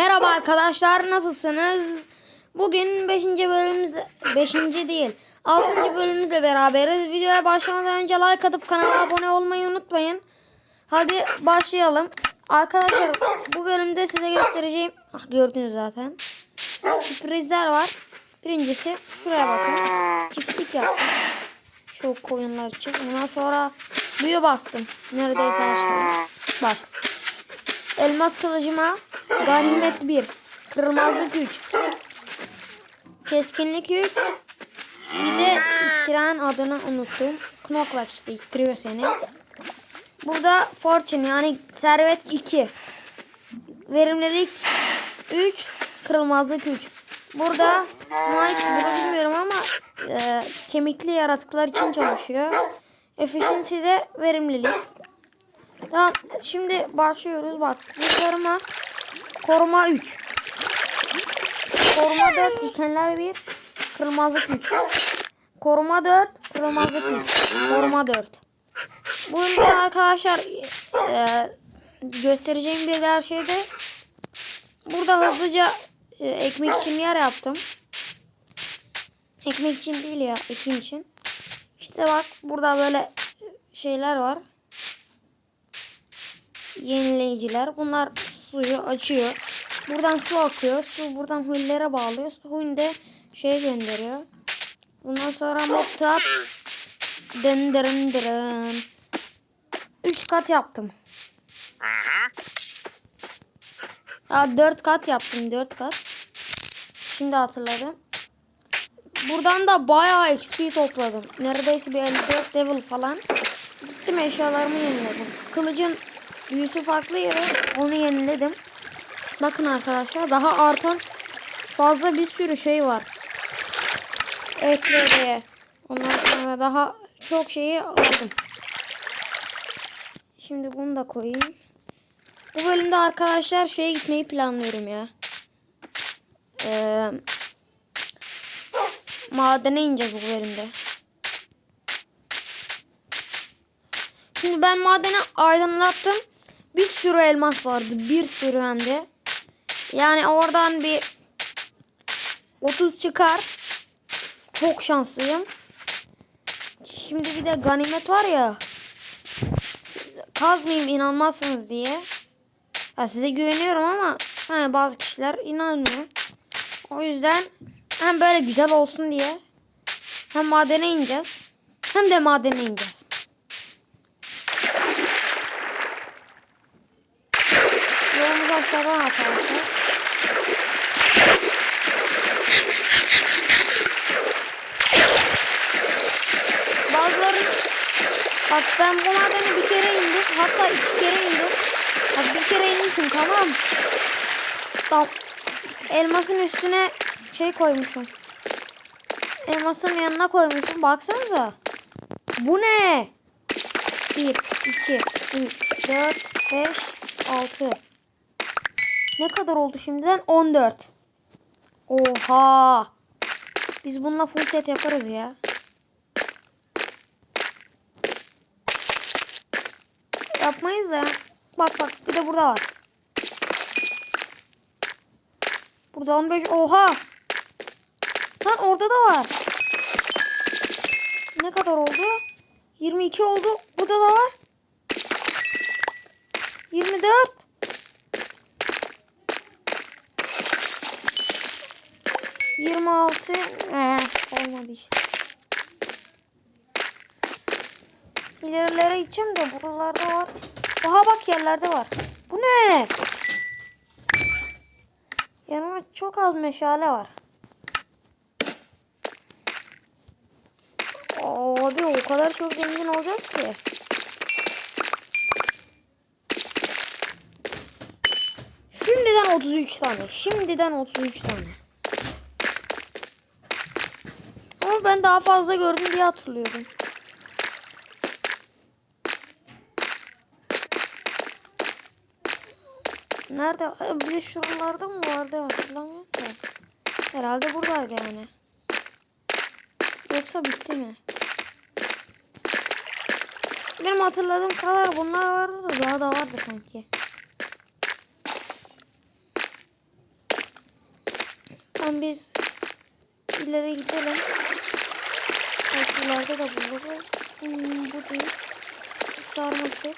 Merhaba arkadaşlar nasılsınız? Bugün 5. bölümümüzde 5. değil 6. bölümümüzle beraberiz. Videoya başlamadan önce like atıp kanala abone olmayı unutmayın. Hadi başlayalım. Arkadaşlar bu bölümde size göstereceğim ah, gördünüz zaten. Sürprizler var. Birincisi şuraya bakın. Çiftlik yaptım. Şu koyunlar için. Ondan sonra büyü bastım. Neredeyse aşağı. Bak. Elmas kılıcıma ganimet 1. Kırmızılık 3. Keskinlik 3. Bir de ittiren adını unuttum. Knockback işte ittiriyor seni. Burada fortune yani servet 2. Verimlilik 3. Kırılmazlık 3. Burada smite bunu bilmiyorum ama e, kemikli yaratıklar için çalışıyor. Efficiency de verimlilik. Tamam şimdi başlıyoruz. Bak zırhlarıma koruma. 3 koruma 4 dikenler 1 kırmızılık 3 koruma 4 kırmızılık 3 koruma 4 Bunda arkadaşlar e, göstereceğim bir diğer şey de burada hızlıca e, ekmek için yer yaptım. Ekmek için değil ya ekim için. İşte bak burada böyle şeyler var yenileyiciler. Bunlar suyu açıyor. Buradan su akıyor. Su buradan hullere bağlıyor. Huyun de şeye gönderiyor. Bundan sonra mob tap dın dırın. 3 kat yaptım. Ya 4 kat yaptım 4 kat. Şimdi hatırladım. Buradan da bayağı XP topladım. Neredeyse bir 54 level falan. Gittim eşyalarımı yeniledim. Kılıcın büyüsü farklı yere onu yeniledim. Bakın arkadaşlar daha artan fazla bir sürü şey var. Ekleye. Ondan sonra daha çok şeyi aldım. Şimdi bunu da koyayım. Bu bölümde arkadaşlar şeye gitmeyi planlıyorum ya. Ee, madene ineceğiz bu bölümde. Şimdi ben madeni aydınlattım. Bir sürü elmas vardı. Bir sürü hem de. Yani oradan bir 30 çıkar. Çok şanslıyım. Şimdi bir de ganimet var ya. Kazmayayım inanmazsınız diye. Ya size güveniyorum ama hani bazı kişiler inanmıyor. O yüzden hem böyle güzel olsun diye hem madene ineceğiz. Hem de madene ineceğiz. Aşağıdan arkadaşlar. Bazıları bak ben bu madene bir kere indim. Hatta iki kere indim. Bak bir kere inmişim tamam. Tamam. Elmasın üstüne şey koymuşum. Elmasın yanına koymuşum. Baksanıza. Bu ne? 1, 2, 3, 4, 5, 6. Ne kadar oldu şimdiden? 14. Oha. Biz bununla full set yaparız ya. Yapmayız ya. Bak bak bir de burada var. Burada 15. Oha. Lan orada da var. Ne kadar oldu? 22 oldu. Burada da var. 24. Yirmi altı. Ee, olmadı işte. İlerilere gideceğim de buralarda var. Daha bak yerlerde var. Bu ne? Yanıma çok az meşale var. Abi o kadar çok zengin olacağız ki. Şimdiden 33 tane. Şimdiden 33 tane. Ben daha fazla gördüm diye hatırlıyorum. Nerede? Bir de şuralarda mı vardı hatırlamıyorum da. Herhalde buradaydı yani. Yoksa bitti mi? Benim hatırladığım kadar bunlar vardı da daha da vardı sanki. Tamam biz ileri gidelim. İleride de buluruz. Hmm, bu değil. Sarmaşık.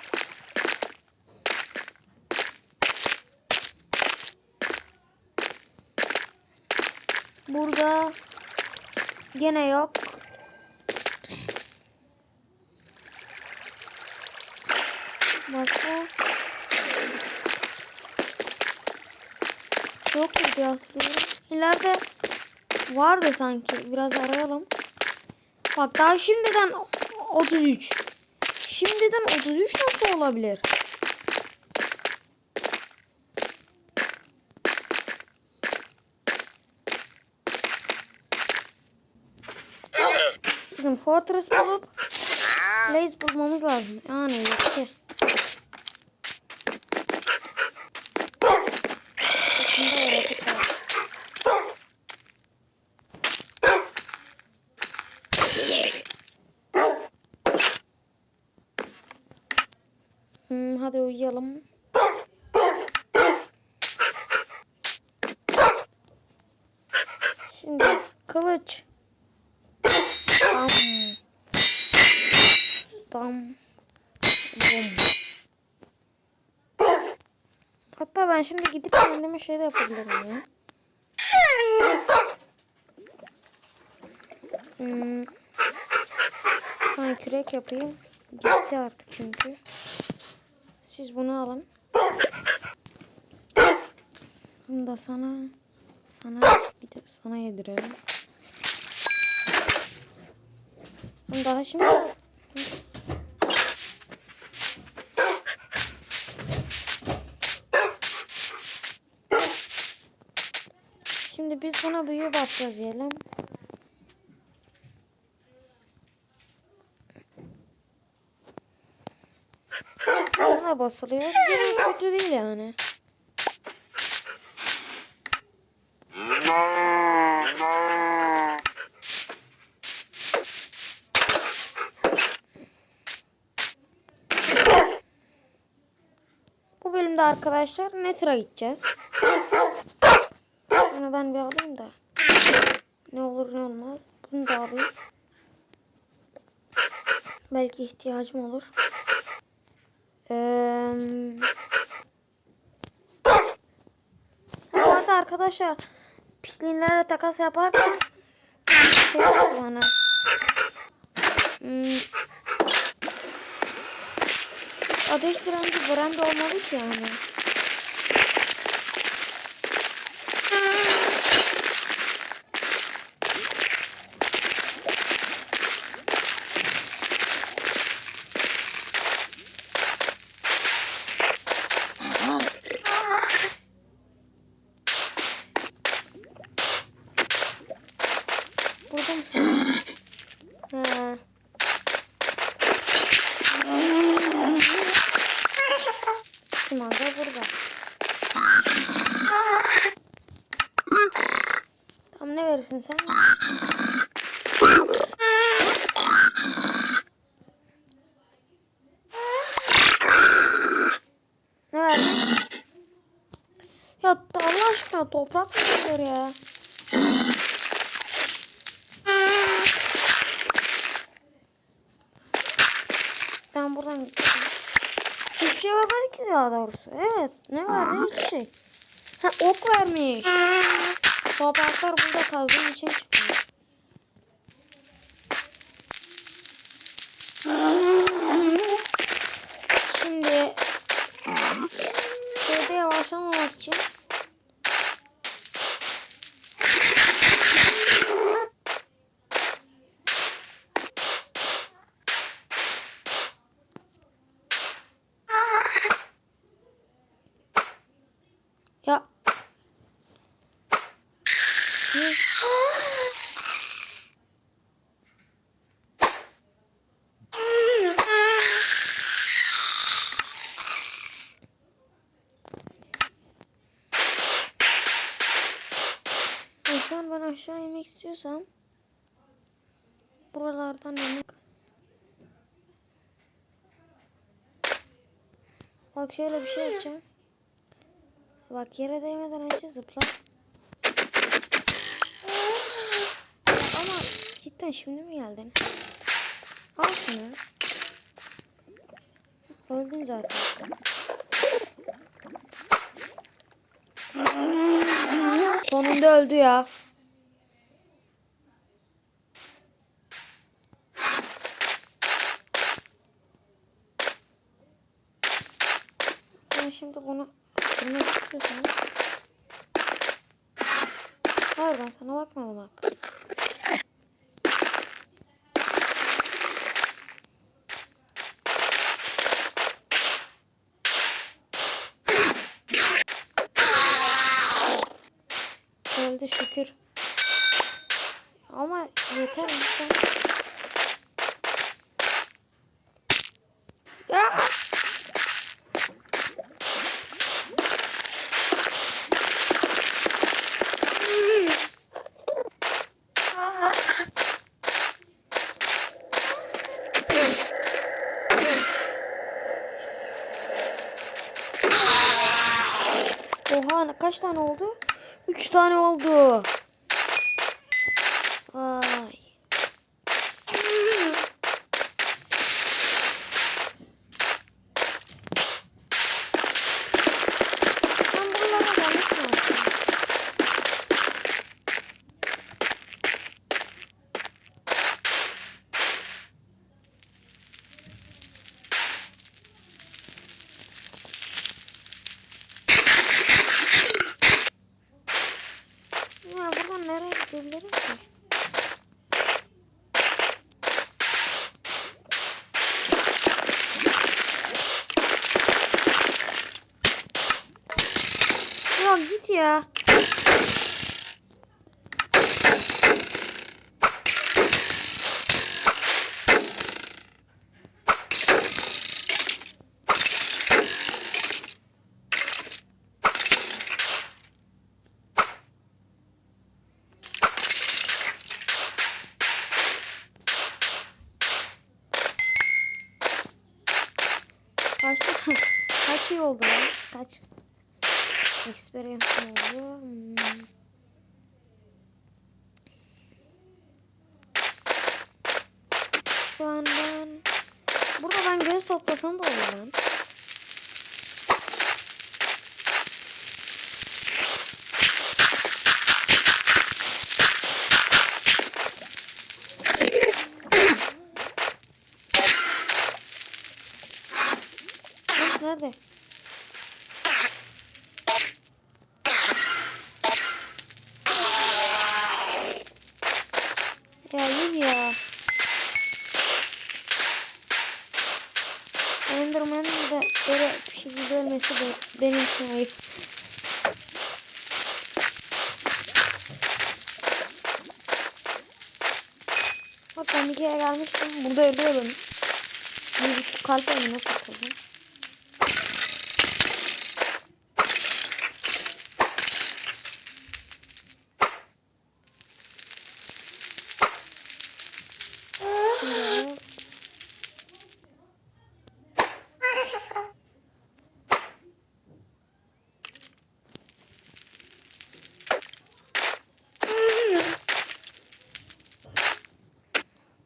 Burada gene yok. Başka yok diye hatırlıyorum. İleride vardı sanki. Biraz arayalım. Bak daha şimdiden 33. Şimdiden 33 nasıl olabilir? Bizim Fortress bulup Blaze bulmamız lazım. Yani yeter. Yakında yaratık var. Hmm, hadi uyuyalım. Şimdi kılıç. Tam. Tam. Bum. Hatta ben şimdi gidip kendime şey de yapabilirim ya. Hmm. Tane kürek yapayım. Gitti artık çünkü. Siz bunu alın. Bunu da sana sana bir de sana yedirelim. Daha şimdi Buna büyü basacağız diyelim. Bunlar basılıyor. Gene kötü değil yani. Bu bölümde arkadaşlar Nether'a gideceğiz. Ben bir alayım da. Ne olur ne olmaz. Bunu da alayım. Belki ihtiyacım olur. Eee... Bu arada arkadaşlar pisliğinlerle takas yaparken şey çıktı bana. Hmm. Ateş direnci brand olmalı ki yani. Burada mısın? Ha. Kim anda burada. Tam ne verirsin sen? Ne verdin? Ya Allah aşkına toprak mı verir ya? Ben buradan şey vermedi ki daha doğrusu. Evet. Ne verdi? Hiçbir şey. Ha ok vermiş. Topraklar burada kazdığım için çıktı. Şimdi şeyde yavaşlamamak için şu ben aşağı inmek istiyorsam buralardan inmek. Bak şöyle bir şey yapacağım. Bak yere değmeden önce zıpla. Ama cidden şimdi mi geldin? Al şunu. Öldün zaten. Sonunda öldü ya. Ben şimdi bunu kırmak istiyorsam Hayır ben sana bakmadım bak. Öldü şükür. Ama yeter lütfen. Ya! Oha kaç tane oldu? Üç tane oldu. Vay. Ben buralara gelmek lazım. Ya buradan nereye gidebilirim ki? Ya git ya. Kaçta kaç yıl oldu lan? Kaç experience oldu? Hmm. Şu an ben burada ben göz toplasam da olur lan. Nerede? Ya yürü ya. Enderman'ın da böyle bir şekilde ölmesi de benim için ayıp. Bak ben bir kere gelmiştim. Burada ölüyorum. Bir buçuk kalp önüne kurtuldum. Şimdi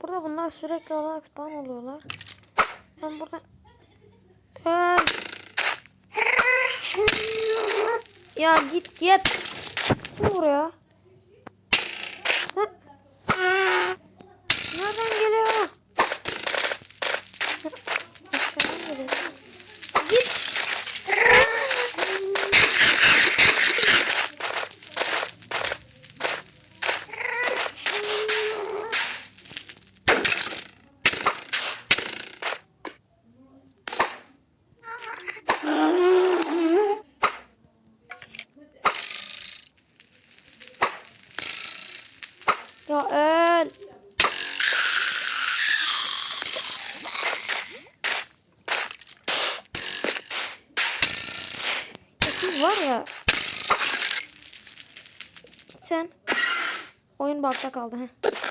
Burada bunlar sürekli olarak spawn oluyorlar. Ben burada Öl. Ya git git. Kim buraya? Nereden geliyor? Aşağıdan geliyor. Git. Ya öl. Ya siz var ya. Git sen. Oyun bakta kaldı. Heh.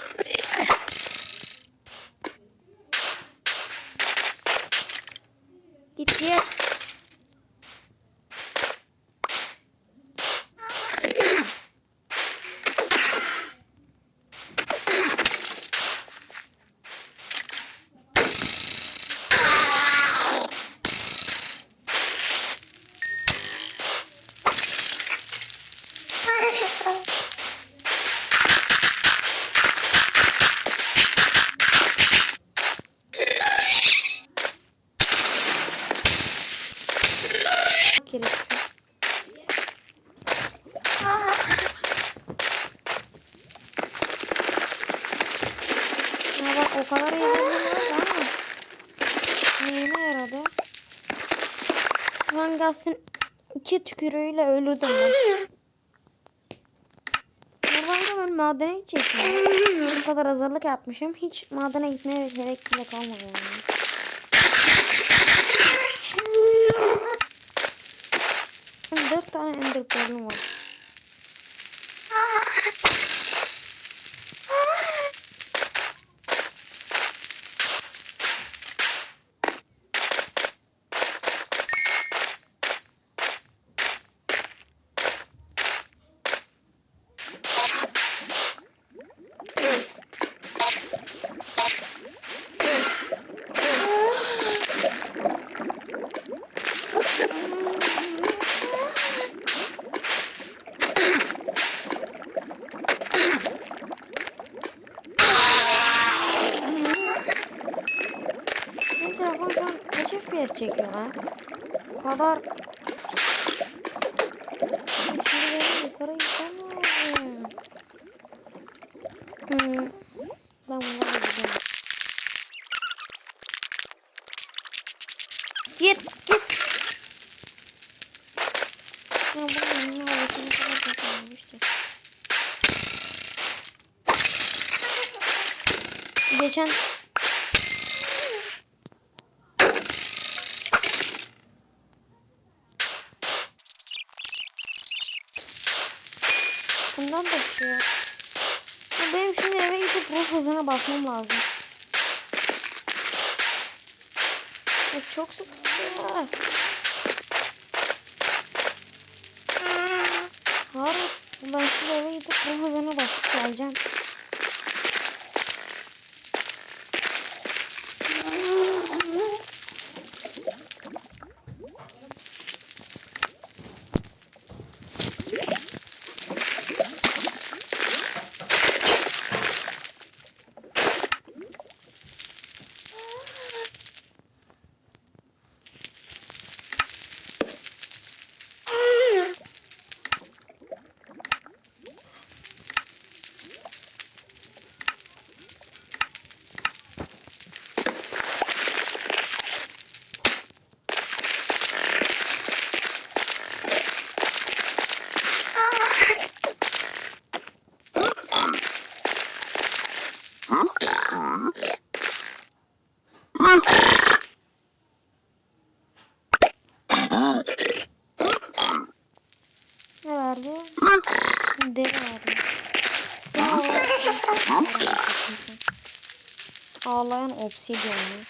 Yaradı? Van Gast'ın iki tükürüğüyle öldürdüm ben. Normalde ben madene gidecektim. Bu kadar hazırlık yapmışım. Hiç madene gitmeye gerek bile kalmadı yani. Dört tane ender var. Benim telefon şu an kaç FPS çekiyor lan? O kadar... Şimdi benim yukarı gitmem lazım. Hmm. Ben bunları gideceğim. Git git. Ya bunun önüne havasını kadar takılmıştı. Geçen Da bir şey. Ya benim şimdi eve gidip ruh hızına basmam lazım. Ya çok sıkıntı. Harun ben şimdi eve gidip ruh hızına basıp geleceğim. Ne verdi? Deri verdi. Ağlayan obsidyen?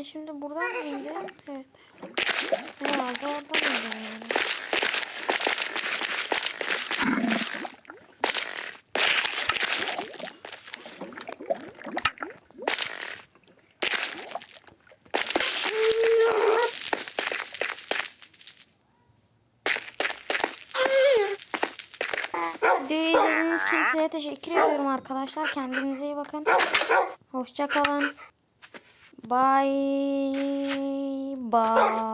Ben şimdi buradan indim. Evet. Herhalde oradan indim yani. Videoyu izlediğiniz için size teşekkür ediyorum arkadaşlar. Kendinize iyi bakın. Hoşçakalın. Bye bye.